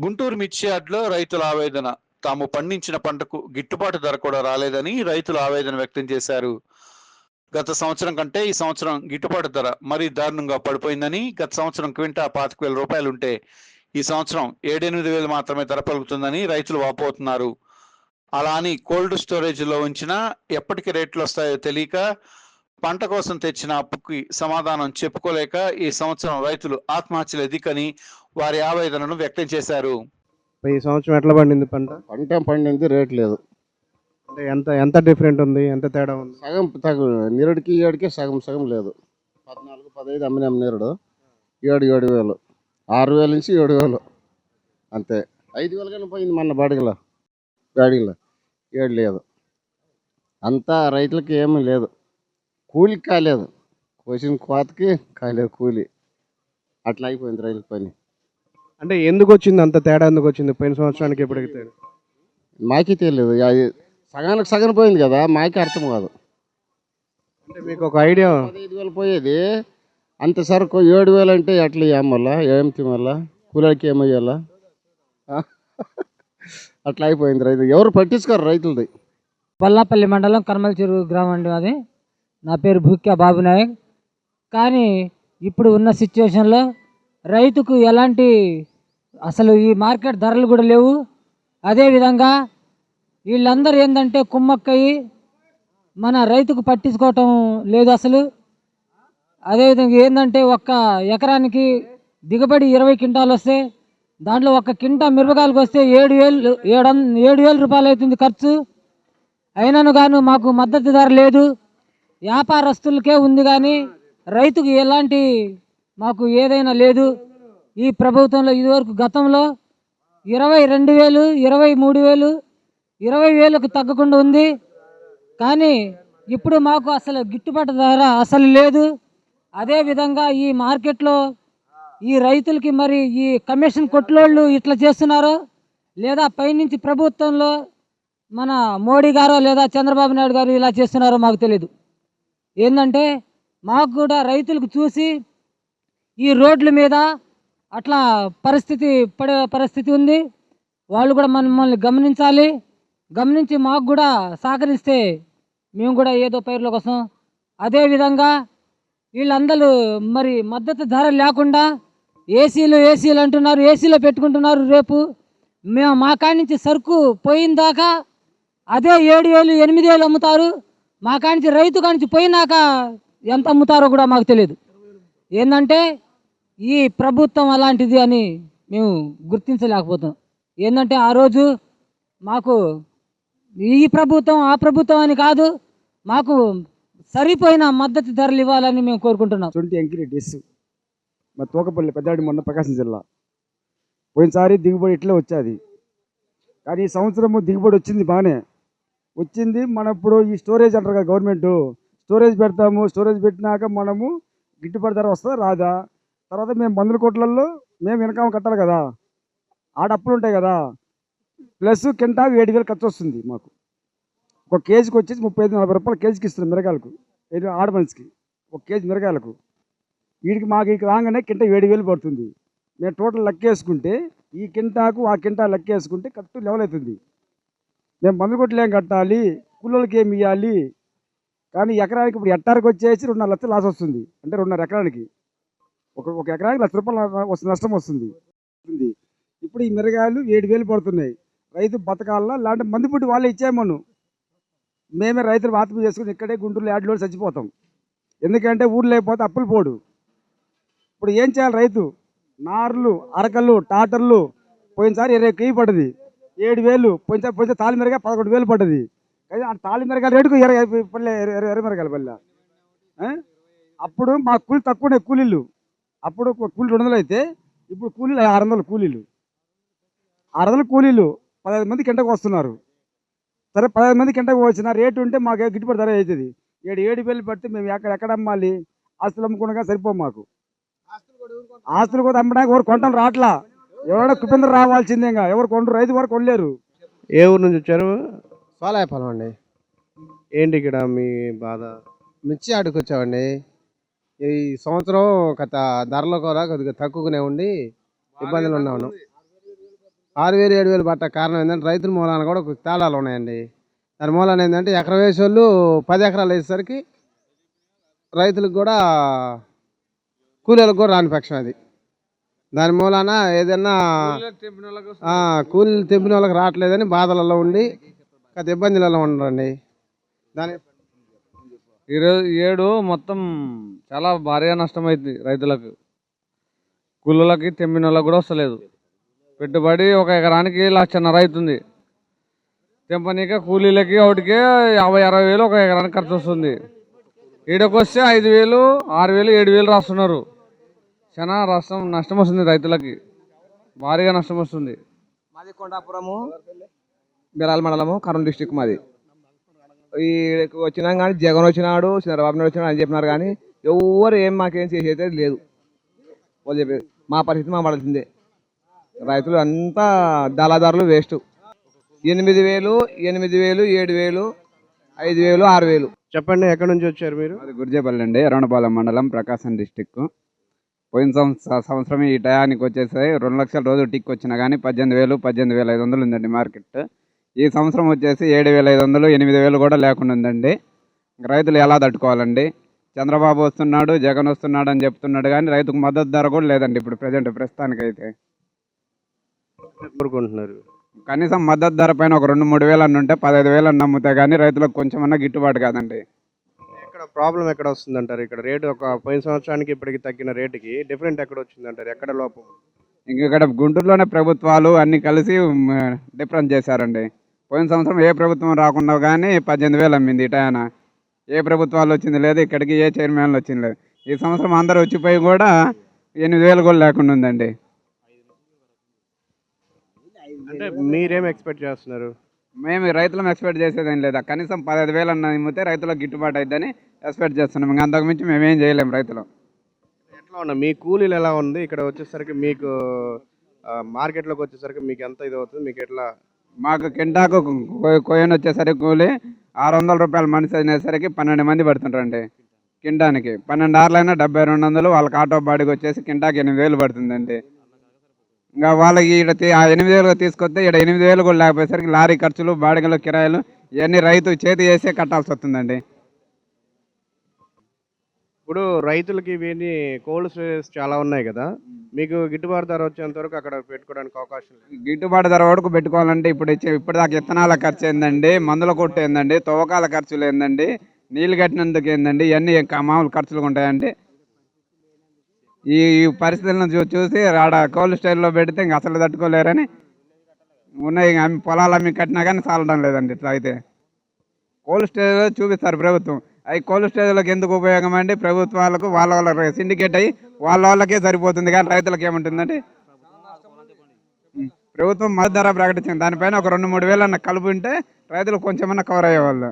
గుంటూరు మిర్చి యార్డ్లో రైతుల ఆవేదన. తాము పండించిన పంటకు గిట్టుబాటు ధర కూడా రాలేదని రైతులు ఆవేదన వ్యక్తం చేశారు. గత సంవత్సరం కంటే ఈ సంవత్సరం గిట్టుబాటు ధర మరీ దారుణంగా పడిపోయిందని గత సంవత్సరం క్వింటా పాతిక వేల రూపాయలు ఉంటే ఈ సంవత్సరం ఏడెనిమిది వేలు మాత్రమే ధర పలుకుతుందని రైతులు వాపోతున్నారు. అలా అని కోల్డ్ స్టోరేజ్లో ఉంచినా ఎప్పటికి రేట్లు వస్తాయో తెలియక పంట కోసం తెచ్చిన అప్పుకి సమాధానం చెప్పుకోలేక ఈ సంవత్సరం రైతులు ఆత్మహత్యలు ఎదికని వారి ఆవేదనను వ్యక్తం చేశారు. ఈ సంవత్సరం ఎట్లా పండింది పంట? పంట పండింది రేట్ లేదు. అంటే ఎంత ఎంత డిఫరెంట్ ఉంది? ఎంత తేడా ఉంది? సగం తగు నీరుడికి ఏడుకి సగం సగం లేదు. పద్నాలుగు పదహైదు అమ్మినాం నీరుడు. ఏడు ఏడు వేలు. ఆరు వేల నుంచి ఏడు వేలు. అంతే. ఐదు వేలు కానీ పోయింది మొన్న బాడిగలో. బాడిగలో ఏడు లేదు. అంతా రైతులకి ఏమీ లేదు. కూలికి కాలేదు. కోసిన కోతకి కాలేదు కూలి. అట్లా అయిపోయింది రైతుల పని. అంటే ఎందుకు వచ్చింది అంత తేడా ఎందుకు వచ్చింది పోయిన సంవత్సరానికి ఎప్పటికి తేడా? మాకే తెలియదు. అది సగానికి సగం పోయింది కదా మాకే అర్థం కాదు. అంటే మీకు ఒక ఐడియా? పదహైదు వేలు పోయేది. అంత సరుకు ఏడు వేలు అంటే ఎట్లా ఏమల్లా ఏం తినాలా కూలకి ఏమయ్యాలా అట్లా అయిపోయింది రైతు. ఎవరు పట్టించుకోరు రైతులది. పల్లాపల్లి మండలం కర్మల చెరువు గ్రామం అండి అది నా పేరు భూక్యా బాబు నాయక్. కానీ ఇప్పుడు ఉన్న సిచ్యువేషన్లో రైతుకు ఎలాంటి అసలు ఈ మార్కెట్ ధరలు కూడా లేవు. అదేవిధంగా వీళ్ళందరూ ఏంటంటే కుమ్మక్కయి మన రైతుకు పట్టించుకోవటం లేదు అసలు. అదేవిధంగా ఏంటంటే ఒక్క ఎకరానికి దిగుబడి ఇరవై క్వింటాలు వస్తే దాంట్లో ఒక కింటా మిరపకాయలకు వస్తే ఏడు వేలు ఏడు ఏడు వేల రూపాయలు అవుతుంది ఖర్చు. అయినను గాను మాకు మద్దతు ధర లేదు. వ్యాపారస్తులకే ఉంది కానీ రైతుకు ఎలాంటి మాకు ఏదైనా లేదు. ఈ ప్రభుత్వంలో ఇదివరకు గతంలో ఇరవై రెండు వేలు ఇరవై మూడు వేలు ఇరవై వేలకు తగ్గకుండా ఉంది. కానీ ఇప్పుడు మాకు అసలు గిట్టుబాటు ధర అసలు లేదు. అదేవిధంగా ఈ మార్కెట్లో ఈ రైతులకి మరి ఈ కమిషన్ కొట్లోళ్ళు ఇట్లా చేస్తున్నారో లేదా పైనుంచి ప్రభుత్వంలో మన మోడీ గారో లేదా చంద్రబాబు నాయుడు గారు ఇలా చేస్తున్నారో మాకు తెలియదు ఏంటంటే మాకు కూడా రైతులకు చూసి ఈ రోడ్ల మీద అట్లా పరిస్థితి పడే పరిస్థితి ఉంది. వాళ్ళు కూడా మమ్మల్ని గమనించాలి. గమనించి మాకు కూడా సహకరిస్తే మేము కూడా ఏదో పైర్ల కోసం. అదేవిధంగా వీళ్ళందరూ మరి మద్దతు ధర లేకుండా ఏసీలు ఏసీలు అంటున్నారు ఏసీలో పెట్టుకుంటున్నారు రేపు. మేము మా కాడి నుంచి సరుకు పోయిన దాకా అదే ఏడు వేలు ఎనిమిది వేలు అమ్ముతారు. మా కాడి నుంచి రైతు కాడి పోయినాక ఎంత అమ్ముతారో కూడా మాకు తెలియదు. ఏంటంటే ఈ ప్రభుత్వం అలాంటిది అని మేము గుర్తించలేకపోతాం ఏంటంటే ఆ రోజు మాకు ఈ ప్రభుత్వం ఆ ప్రభుత్వం అని కాదు మాకు సరిపోయిన మద్దతు ధరలు ఇవ్వాలని మేము కోరుకుంటున్నాం. సొంటి ఎంకిరెడ్డిస్ మా తోకపల్లి పెద్దాడి మొన్న ప్రకాశం జిల్లా. పోయినసారి దిగుబడి ఇట్లే వచ్చేది. కానీ ఈ సంవత్సరము దిగుబడి వచ్చింది బాగానే. వచ్చింది. మన ఇప్పుడు ఈ స్టోరేజ్ అంటారు కదా గవర్నమెంట్ స్టోరేజ్ పెడతాము. స్టోరేజ్ పెట్టినాక మనము గిట్టుబాటు ధర వస్తుందా? రాదా? తర్వాత మేము మందుల కోట్లలో మేము ఇన్కమ్ కట్టాలి కదా. ఆడ అప్పులు ఉంటాయి కదా. ప్లస్ కింటాకు ఏడు వేలు ఖర్చు వస్తుంది మాకు. ఒక కేజీకి వచ్చేసి ముప్పై ఐదు నలభై రూపాయలు కేజీకి ఇస్తున్నాం మిరగాయలకు. ఆడ మనిషికి. ఒక కేజీ మిరగాయలకు. వీడికి మాకు ఇక రాగానే కింట ఏడు వేలు పడుతుంది. మేము టోటల్ లెక్క వేసుకుంటే ఈ కింటాకు ఆ కింటా లెక్కేసుకుంటే కరెక్ట్ లెవెల్ అవుతుంది. మేము మందు కొట్లేం కట్టాలి కూలోళ్ళకి ఏమి ఇవ్వాలి కానీ ఎకరానికి ఇప్పుడు ఎట్టారికి వచ్చేసి రెండున్నర లక్షలు లాస్ వస్తుంది. అంటే రెండున్నర ఎకరానికి. ఒక ఒక ఎకరానికి లక్ష రూపాయలు నష్టం వస్తుంది. ఇప్పుడు ఈ మిరగాయలు ఏడు వేలు పడుతున్నాయి. రైతు బతకాలన్నా లాంటి మంది పుట్టి వాళ్ళే ఇచ్చేయమను. మేమే రైతులు ఆత్మహత్య చేసుకుని ఇక్కడే గుంటూరులో యాడ్లో చచ్చిపోతాం. ఎందుకంటే ఊరు లేకపోతే అప్పులు పోడు. ఇప్పుడు ఏం చేయాలి రైతు? నార్లు అరకలు టాటర్లు పోయినసారి ఇరవై కేయి పడింది ఏడు వేలు పోయినసారి పోయినసారి తాళి మిరగా పదకొండు వేలు పడ్డది. కానీ ఆ తాళి మిరగాయల రేటుకు ఇరవై పల్లె ఇరవై ఇరవై మిరగాయల పల్లె. అప్పుడు మా కూలి తక్కువనే కూలీలు. అప్పుడు కూలి రెండు వందలు అయితే ఇప్పుడు కూలీలు ఆరు వందలు కూలీలు. ఆరు వందలు కూలీలు పదహైదు మంది కింటకు వస్తున్నారు. సరే పదహైదు మంది కింటకు వచ్చిన రేటు ఉంటే మాకు గిట్టుబడి ధర అవుతుంది. ఏడు ఏడు వేలు పడితే మేము ఎక్కడ ఎక్కడ అమ్మాలి? ఆస్తులు అమ్ముకునగా సరిపో మాకు. ఆస్తులు కూడా అమ్మడానికి ఎవరు కొంటాం రావట్లా ఎవరైనా కుపిందరు రావాల్సిందే ఇంకా. ఎవరు కొండరు? రైతు వరకు కొనలేరు. ఏ ఊరు నుంచి వచ్చారు? సోలాయపాలెం అండి. ఏంటి ఇక్కడ మీ బాధ? మిర్చి ఆడుకు వచ్చామండి. ఈ సంవత్సరం గత ధరలు కూడా కొద్దిగా తక్కువగానే ఉండి ఇబ్బందులు ఉన్నాను ఆరు వేలు ఏడు వేలు పట్ట కారణం ఏంటంటే రైతుల మూలాన కూడా ఒక తేడాలు ఉన్నాయండి. దాని మూలాన ఏంటంటే ఎకరం వేసే వాళ్ళు పది ఎకరాలు వేసేసరికి రైతులకు కూడా కూలీలకు కూడా రాని పక్షం అది. దాని మూలాన ఏదైనా ఆ, కూలీలు తెంపిన వాళ్ళకి రావట్లేదని బాధలలో ఉండి గత ఇబ్బందులలో ఉండరండి. దాని ఈరోజు ఏడు మొత్తం చాలా భారీగా నష్టమైంది రైతులకు. కూలీలకి తెమ్మిన వాళ్ళకి కూడా వస్తలేదు. పెట్టుబడి ఒక ఎకరానికి లక్షన్నర అవుతుంది తెంపనీక కూలీలకి ఒకటికే యాభై అరవై వేలు ఒక ఎకరానికి ఖర్చు వస్తుంది. ఈడకి వస్తే ఐదు వేలు ఆరు వేలు ఏడు వేలు రాస్తున్నారు. చాలా నష్టం నష్టం వస్తుంది రైతులకి. భారీగా నష్టం వస్తుంది మాది కొండాపురము బెలాల మండలము కర్నూలు డిస్టిక్ మాది. ఈ వచ్చినాం కానీ జగన్ వచ్చినాడు చంద్రబాబు నాయుడు వచ్చినాడు అని చెప్పినారు కానీ ఎవరు ఏం మాకేం చేసేది లేదు. వాళ్ళు చెప్పేది మా పరిస్థితి మా పడాల్సిందే రైతులు అంతా దళాదారులు వేస్ట్. ఎనిమిది వేలు ఎనిమిది వేలు ఏడు వేలు ఐదు వేలు ఆరు వేలు. చెప్పండి ఎక్కడి నుంచి వచ్చారు మీరు? అది గుర్జేపల్లి అండి ఎర్రనపాలెం మండలం ప్రకాశం డిస్టిక్ పోయిన సంవత్సరం సంవత్సరం ఈ టయానికి వచ్చేసి రెండు లక్షల రోజు టిక్ వచ్చినా కానీ పద్దెనిమిది వేలు పద్దెనిమిది వేల ఐదు వందలు ఉందండి మార్కెట్. ఈ సంవత్సరం వచ్చేసి ఏడు వేల ఐదు వందలు ఎనిమిది వేలు కూడా లేకుండా ఉందండి. రైతులు ఎలా తట్టుకోవాలండి? చంద్రబాబు వస్తున్నాడు జగన్ వస్తున్నాడు అని చెప్తున్నాడు కానీ రైతుకు మద్దతు ధర కూడా లేదండి ఇప్పుడు ప్రజెంట్ ప్రస్తుతానికైతే. కోరుకుంటున్నారు. కనీసం మద్దతు ధర పైన ఒక రెండు మూడు వేలు అన్న ఉంటే పదహైదు వేలు అన్న అమ్ముతే కానీ రైతులకు కొంచెమన్నా గిట్టుబాటు కాదండి. ఎక్కడ ప్రాబ్లం ఎక్కడ వస్తుందంటారు? ఇక్కడ రేటు ఒక పోయిన సంవత్సరానికి ఇప్పటికి తగ్గిన రేటుకి డిఫరెంట్ ఎక్కడ వచ్చిందంటారు? ఎక్కడ లోపం? ఇంక ఇక్కడ గుంటూరులోనే ప్రభుత్వాలు అన్ని కలిసి డిఫరెన్స్ చేశారండి. పోయిన సంవత్సరం ఏ ప్రభుత్వం రాకుండా కానీ పద్దెనిమిది వేలు అమ్మింది ఇటాయన ఏ ప్రభుత్వాలు వచ్చింది లేదు ఇక్కడికి ఏ చైర్మన్లు వచ్చింది లేదు. ఈ సంవత్సరం అందరూ వచ్చిపోయి కూడా ఎనిమిది వేలు కూడా లేకుండా ఉందండి. అంటే మీరేం ఎక్స్పెక్ట్ చేస్తున్నారు? మేము రైతులం ఎక్స్పెక్ట్ చేసేది లేదా. కనీసం పదహైదు వేలు అన్న అమ్మితే రైతులకు గిట్టుబాటు అయిద్దని ఎక్స్పెక్ట్ చేస్తున్నాం. ఇంకా అంతకుమించి మేమేం చేయలేము రైతులు. ఎట్లా ఉన్నా మీ కూలీలు ఎలా ఉంది? ఇక్కడ వచ్చేసరికి మీకు మార్కెట్లోకి వచ్చేసరికి మీకు ఎంత ఇది అవుతుంది? మీకు ఎట్లా? మాకు కింటాకు కొ- కొయ్యను వచ్చేసరికి కూలి ఆరు వందల రూపాయల మనిషి అనేసరికి పన్నెండు మంది పడుతుంటారండి కింటానికి పన్నెండు ఆరులైనా డెబ్బై రెండు వందలు వాళ్ళకి ఆటో బాడీకి వచ్చేసి కింటాకి ఎనిమిది వేలు పడుతుందండి. ఇంకా వాళ్ళకి తీ- ఆ ఎనిమిది వేలు తీసుకొస్తే ఇక్కడ ఎనిమిది వేలు కూడా లేకపోయేసరికి లారీ ఖర్చులు బాడిగలు కిరాయిలు ఇవన్నీ రైతు చేతి చేసే కట్టాల్సి వస్తుందండి. ఇప్పుడు రైతులకి ఇవన్నీ కోల్డ్ స్టోరేజ్ చాలా ఉన్నాయి కదా. మీకు గిట్టుబాటు ధర వచ్చేంత వరకు అక్కడ పెట్టుకోవడానికి అవకాశం లేదు. గిట్టుబాటు ధర వరకు పెట్టుకోవాలంటే ఇప్పుడు ఇచ్చే ఇప్పటిదాకా ఇత్తనాల ఖర్చు ఏందండి మందుల కొట్టు ఏందండి తవ్వకాల ఖర్చులు ఏందండి నీళ్ళు కట్టినందుకు ఏందండి ఇవన్నీ మామూలు ఖర్చులు ఉంటాయండి. ఈ పరిస్థితులను చూ చూసి ఆడ కోల్డ్ స్టోర్లో పెడితే ఇంక అసలు తట్టుకోలేరని ఉన్నాయి. పొలాలు అమ్మి కట్టినా కానీ చాలడం లేదండి ఇట్లా అయితే. కోల్డ్ స్టోరేజ్లో చూపిస్తారు ప్రభుత్వం. అవి కోల్డ్ స్టేజ్లకు ఎందుకు ఉపయోగం అండి? ప్రభుత్వాలకు వాళ్ళ వాళ్ళ సిండికేట్ అయ్యి వాళ్ళ వాళ్ళకే సరిపోతుంది కానీ రైతులకు ఏముంటుందండి? ప్రభుత్వం మద్దతు ధర ప్రకటించింది. దానిపైన ఒక రెండు మూడు వేలు అన్న కలుపు ఉంటే రైతులు కొంచెమన్నా కవర్ అయ్యేవాళ్ళు.